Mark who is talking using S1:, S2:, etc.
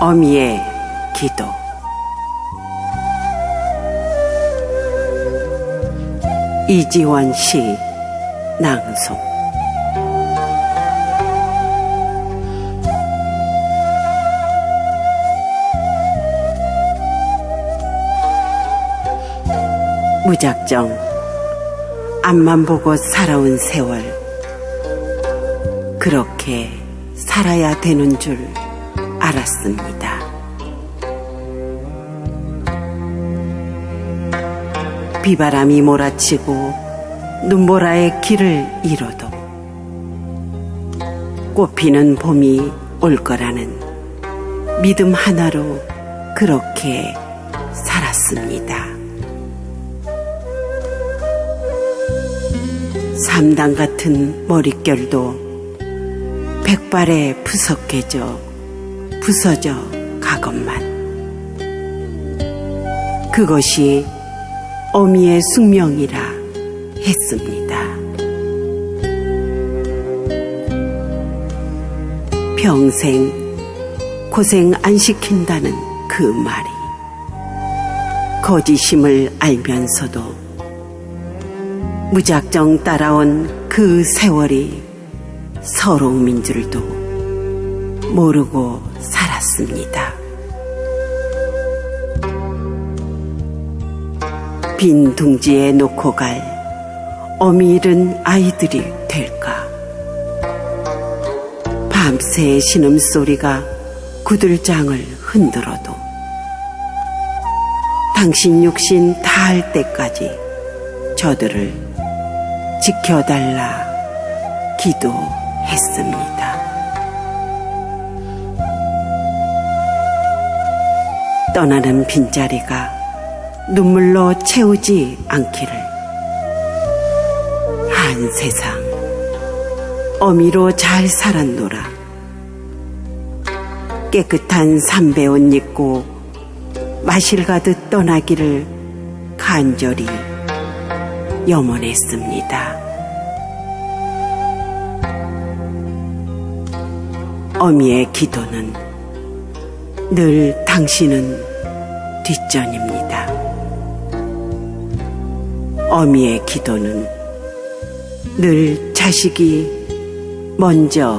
S1: 어미의 기도. 이지원 씨 낭송. 무작정 앞만 보고 살아온 세월. 그렇게 살아야 되는 줄 알았습니다. 비바람이 몰아치고 눈보라의 길을 잃어도 꽃피는 봄이 올 거라는 믿음 하나로 그렇게 살았습니다. 삼당 같은 머릿결도 백발에 푸석해져 부서져 가건만 그것이 어미의 숙명이라 했습니다. 평생 고생 안 시킨다는 그 말이 거짓임을 알면서도 무작정 따라온 그 세월이 서러움인 줄도 모르고 살았습니다. 빈 둥지에 놓고 갈 어미 잃은 아이들이 될까? 밤새 신음소리가 구들장을 흔들어도 당신 육신 다할 때까지 저들을 지켜달라 기도했습니다. 떠나는 빈자리가 눈물로 채우지 않기를 한 세상 어미로 잘 살았노라 깨끗한 삼배 옷 입고 마실 가듯 떠나기를 간절히 염원했습니다. 어미의 기도는 늘 당신은 뒷전입니다. 어미의 기도는 늘 자식이 먼저입니다.